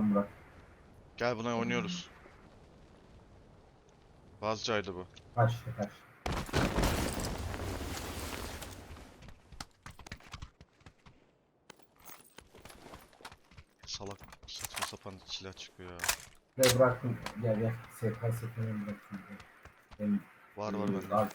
Biliyorum Burak. Gel buna oynuyoruz. Vazcaydı bu. Kaçtı kaçtı. Salak saçma sapan silah çıkıyor ya. Ve bıraktım. Gel gel. SK setini bıraktım. Benim Var var bende.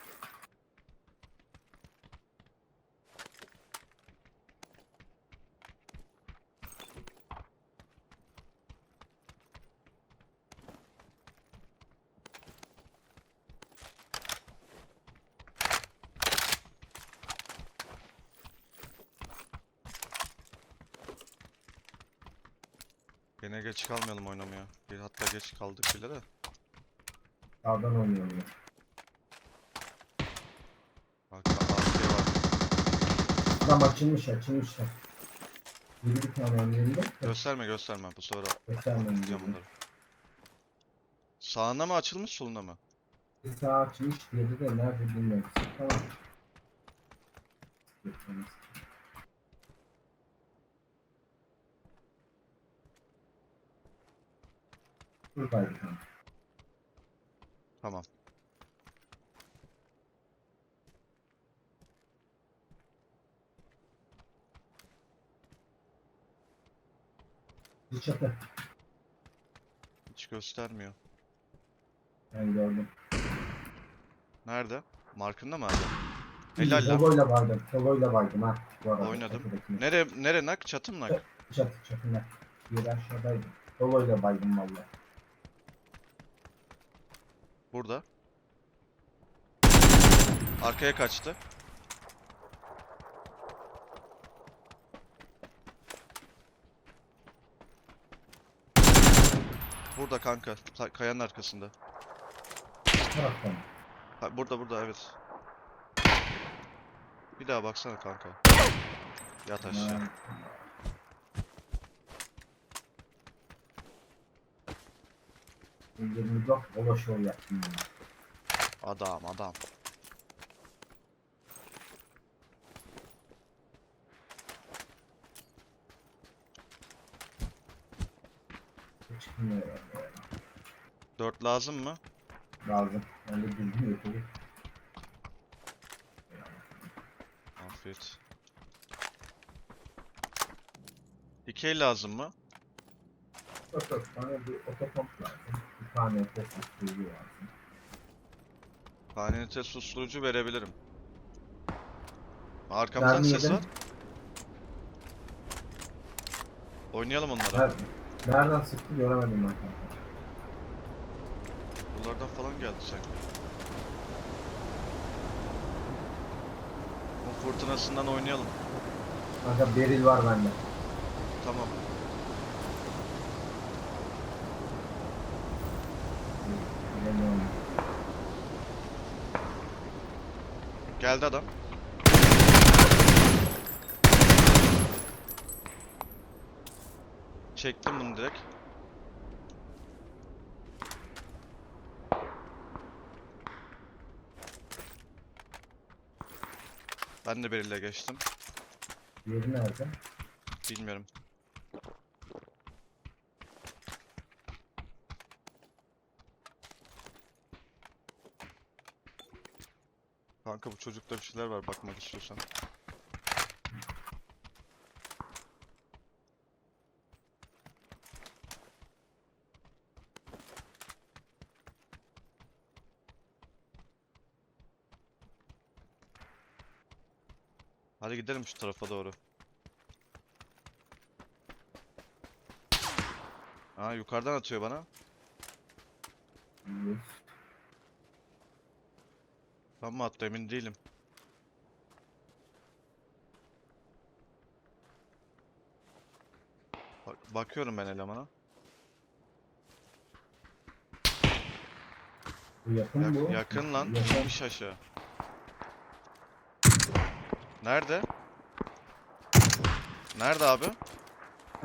Kaldık bile de. Sağdan oynuyorum. Bak arkaya var. Adam açılmış açılmış. Biri bir tane önlerinde. Gösterme gösterme bu sefer Göstermem atacağım diyorum. bunları. Sağına mı açılmış soluna mı? Bir sağ açılmış diğeri de nerede bilmiyorum. Tamam. Göstermez. Buradaydı kanka. Tamam. Çatı. Hiç göstermiyor. Ben gördüm. Nerede? Markında mı hala? Helal lan. Logoyla vardım. Logoyla vardım ha. Bu arada. Oynadım. Nere nere nak? Çatı mı nak? Çatı çatında. Bir aşağıdaydı. Logoyla baydım valla. Burada. Arkaya kaçtı. Burada kanka. Kayanın arkasında. Taraftan. Ha, burada burada evet. Bir daha baksana kanka. Yat aşağı. Ola şov yaptım. ya. Adam adam. 4 lazım mı? Lazım. Ben de düzgün yapayım. Afiyet. 2 el lazım mı? Yok yok. Bana bir otopomp lazım. Otopomp suyu lazım. Panelite susturucu verebilirim. Arkamızdan ses var. Oynayalım onlara. Nerede? Nereden sıktı göremedim ben kanka. Buralardan falan geldi sanki. Bu fırtınasından oynayalım. Kanka beril var bende. Tamam. Bilemiyorum. Geldi adam. Çektim bunu direkt. Ben de biriyle geçtim. Yeri nerede? Bilmiyorum. Kanka bu çocukta bir şeyler var bakmak istiyorsan. Hadi gidelim şu tarafa doğru. Aa yukarıdan atıyor bana. Ben mi attı emin değilim. Bak- bakıyorum ben elemana. Yakın Yak- bu. yakın lan. Yakın. İnmiş aşağı. Nerede? Nerede abi?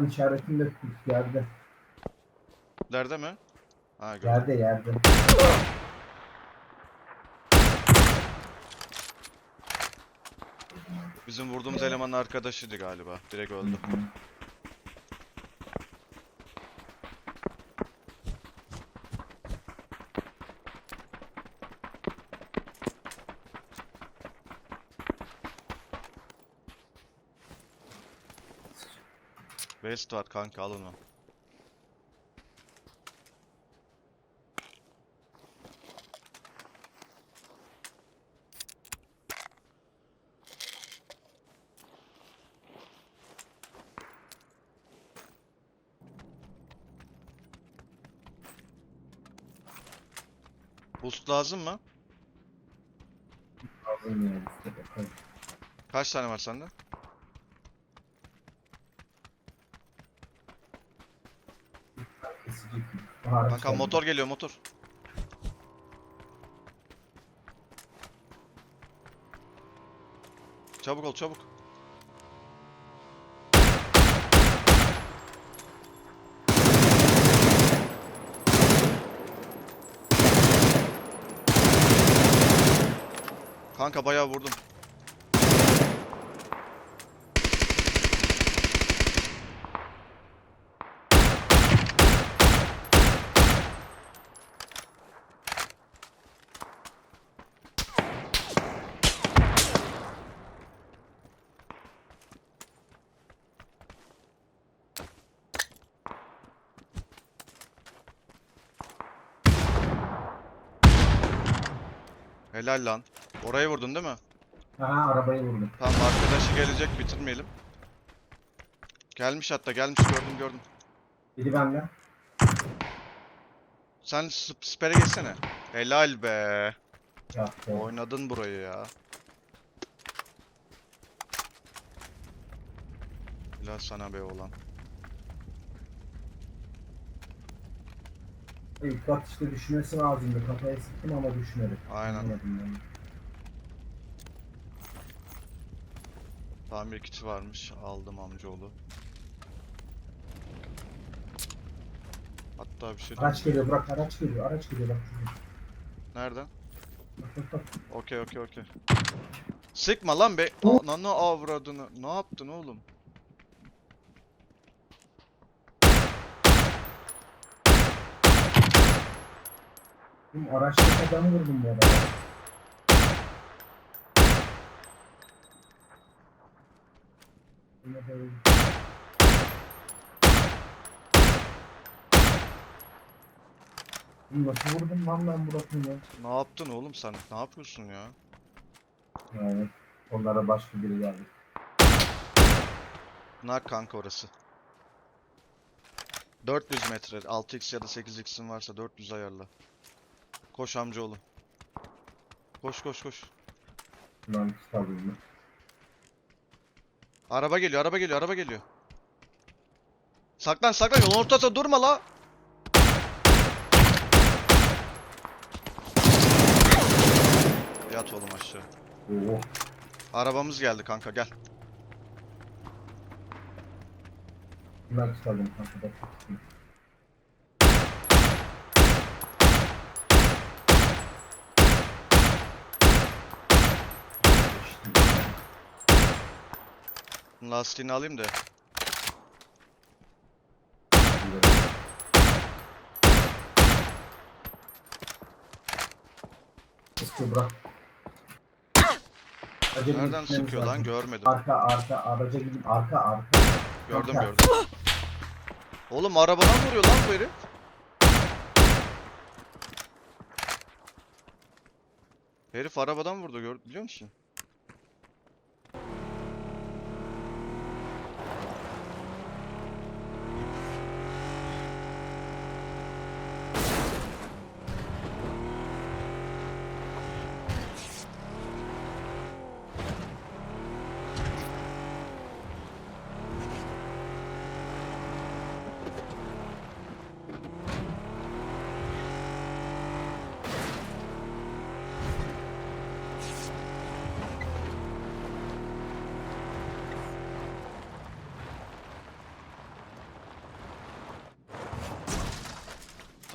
İşaretinde yerde. Nerede mi? Ha gördüm. Yerde yerde. Bizim vurduğumuz elemanın arkadaşıydı galiba. Direkt öldü. West var kanka al onu. Boost lazım mı? Lazım yani. Kaç tane var sende? Kanka motor geliyor motor. Çabuk ol çabuk. Kanka bayağı vurdum. Helal lan. Orayı vurdun değil mi? Ha arabayı vurdum. Tamam arkadaşı gelecek bitirmeyelim. Gelmiş hatta gelmiş gördüm gördüm. Biri bende. Sen sp- spere geçsene. Helal be. Yaptı. Oynadın burayı ya. Helal sana be oğlan. İlk atışta düşmesi lazımdı. Kafaya sıktım ama düşmedi. Aynen. Anlamadım ben. Tamir kiti varmış. Aldım amcaoğlu. Hatta bir şey Araç geliyor bırak araç geliyor. Araç geliyor bak. Nereden? Okey okey okey. Sıkma lan be. Ananı avradını. Ne yaptın oğlum? Oğlum araçtaki adamı vurdum bu arada. Nasıl vurdum lan ben Burak'ın ya? Ne yaptın oğlum sen? Ne yapıyorsun ya? Yani onlara başka biri geldi. Nak kanka orası. 400 metre. 6x ya da 8x'in varsa 400 ayarla. Koş amcaoğlu. Koş koş koş. Ben kitabıyım. Araba geliyor, araba geliyor, araba geliyor. Saklan, saklan. Yolun ortasında durma la. Yat oğlum aşağı. Oo. Arabamız geldi kanka gel. Ben kitabım kanka bak. Lastiğini alayım da. Sıkıyor bırak. Nereden gitmemiz sıkıyor lan? Görmedim. Arka arka araca gidip arka arka. Gördüm Arka. gördüm. Oğlum arabadan vuruyor lan bu herif. Herif arabadan vurdu gör biliyor musun?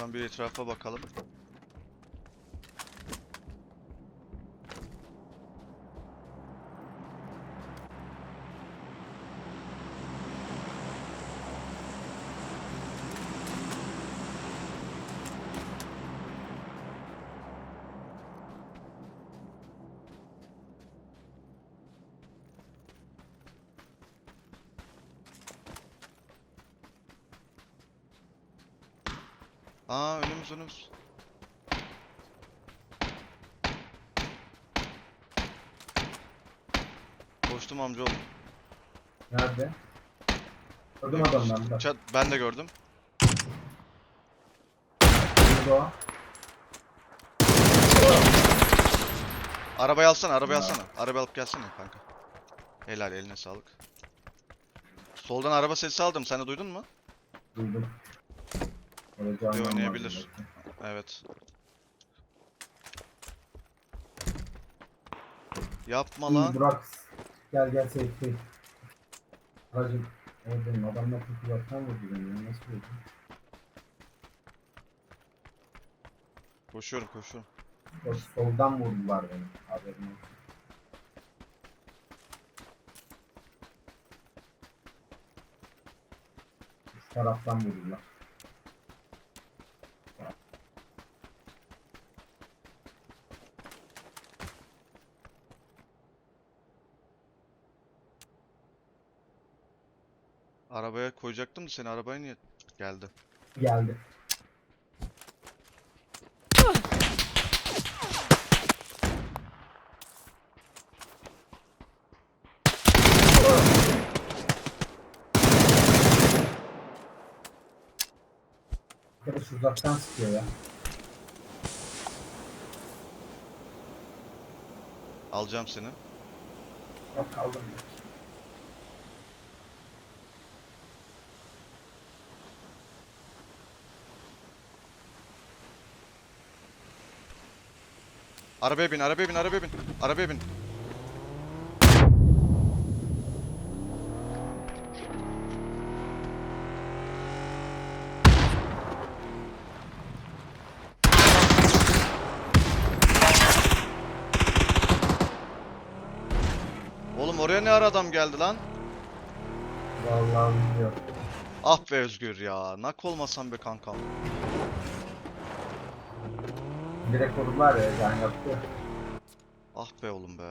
Tam bir etrafa bakalım. Aa önümüz önümüz. Koştum amcaoğlu. Nerede? Gördüm adamları da. Çat, ben de gördüm. Burada o. Arabayı alsana, arabayı alsana. Arabayı alıp gelsene kanka. Helal, eline sağlık. Soldan araba sesi aldım. Sen de duydun mu? Duydum. Öyle canlanmaz oynayabilir. Evet. Yapma İyi, lan. Burak. Gel gel safety. Aracım. Oradayım. Adamlar çok uzaktan vurdu beni. ya, Nasıl vurdu? Koşuyorum, koşuyorum. O soldan vurdular beni. Haberim olsun. Üç taraftan vurdular. Arabaya koyacaktım da seni arabaya niye geldi? Geldi. Arkadaş uzaktan sıkıyor ya. Alacağım seni. Bak kaldım. Arabaya bin, arabaya bin, arabaya bin. Arabaya bin. Oğlum oraya ne ara adam geldi lan? Vallahi bilmiyorum. Ah be Özgür ya. Nak olmasan be kankam. Direkt vurdular ya. Yani yaptı. Ah be oğlum be.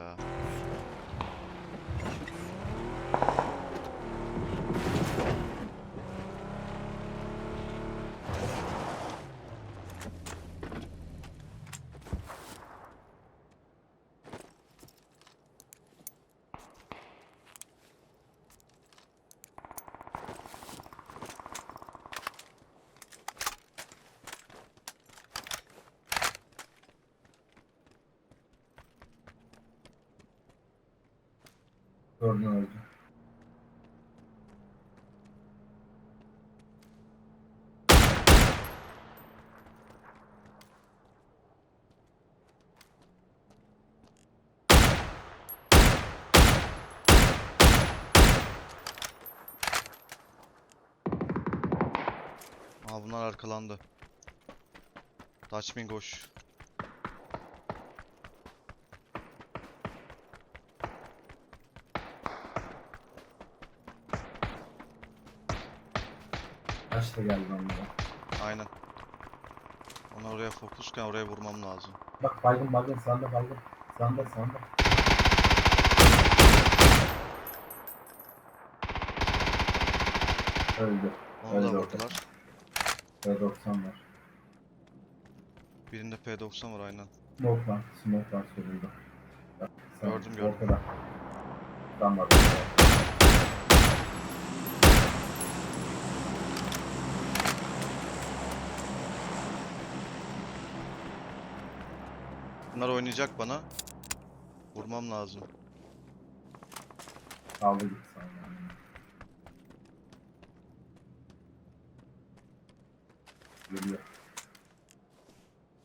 Öldü. Aa bunlar arkalandı. Dutchman koş. Da geldi onlara. Aynen. Onlar oraya fokusken oraya vurmam lazım. Bak baygın baygın sanda baygın. Sanda sanda. Öldü. Onu da vurdular. P90 var. Birinde P90 var aynen. Smoke var. Smoke var solunda. Bak, sen Gördüm, gördüm. Ortada. Tam. Bunlar oynayacak bana. Vurmam lazım. Kaldı gitti sana. Geliyor.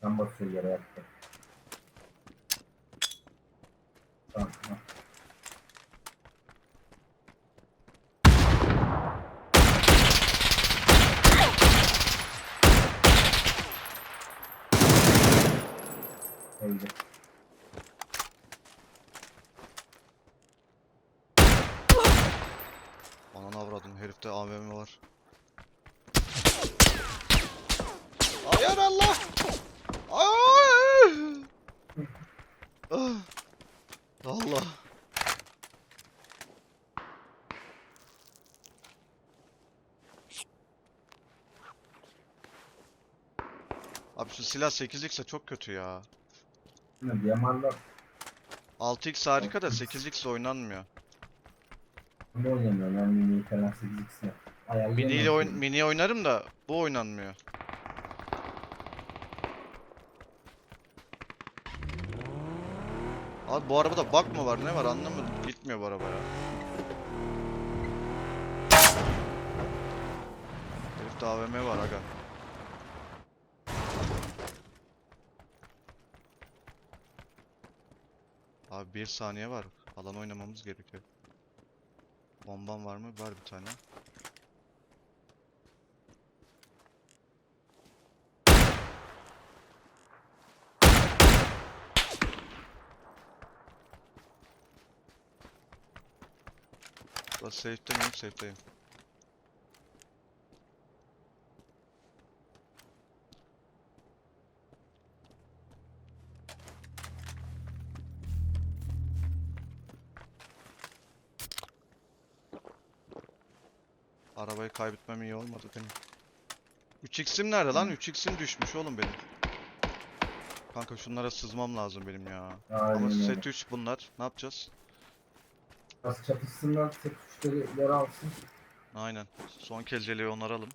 Tam basıyor yere yattı. Tamam tamam. Öldü. Ananı avradım herifte AVM var. Hayır Allah! Ay! Ah! Allah! Abi şu silah 8x'e çok kötü ya. Ne DMR'la 6x harika da 8x oynanmıyor. Bunu oynamıyorum. Ben mini falan 8x'le. Ayarlayamıyorum. Mini ile oyn mini oynarım da bu oynanmıyor. Abi bu arabada bug mı var ne var anlamadım. Gitmiyor bu araba ya. Herifte AVM var aga. Abi bir saniye var. Alan oynamamız gerekiyor. Bomban var mı? Var bir tane. Ulan safe'te kaybetmem iyi olmadı mi? 3x'im nerede lan? 3x'im düşmüş oğlum benim. Kanka şunlara sızmam lazım benim ya. Aynen Ama set 3 bunlar. Ne yapacağız? Biraz çatışsınlar. Set tuşları ileri alsın. Aynen. Son kez Cele'yi onaralım.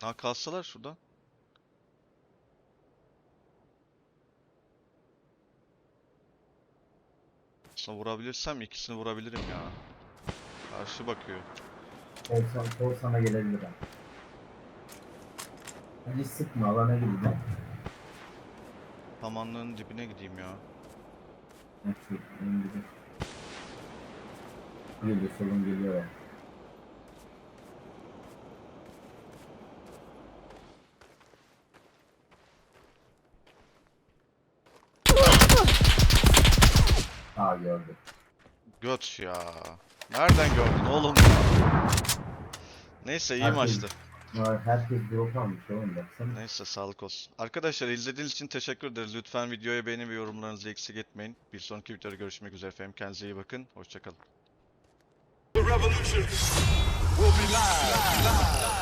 Ha kalsalar şurada. Aslında vurabilirsem ikisini vurabilirim ya. Karşı bakıyor. Kol, kol sana gelebilir ha. Hadi sıkma alana gideceğim. Samanlığın dibine gideyim ya. Geliyor solun geliyor gördüm. Göt ya. Nereden gördün oğlum ya? Neyse iyi Herkes- maçtı. Herkes drop almış oğlum baksana. Neyse sağlık olsun. Arkadaşlar izlediğiniz için teşekkür ederiz. Lütfen videoya beğeni ve yorumlarınızı eksik etmeyin. Bir sonraki videoda görüşmek üzere efendim. Kendinize iyi bakın. Hoşçakalın. The revolution will be live.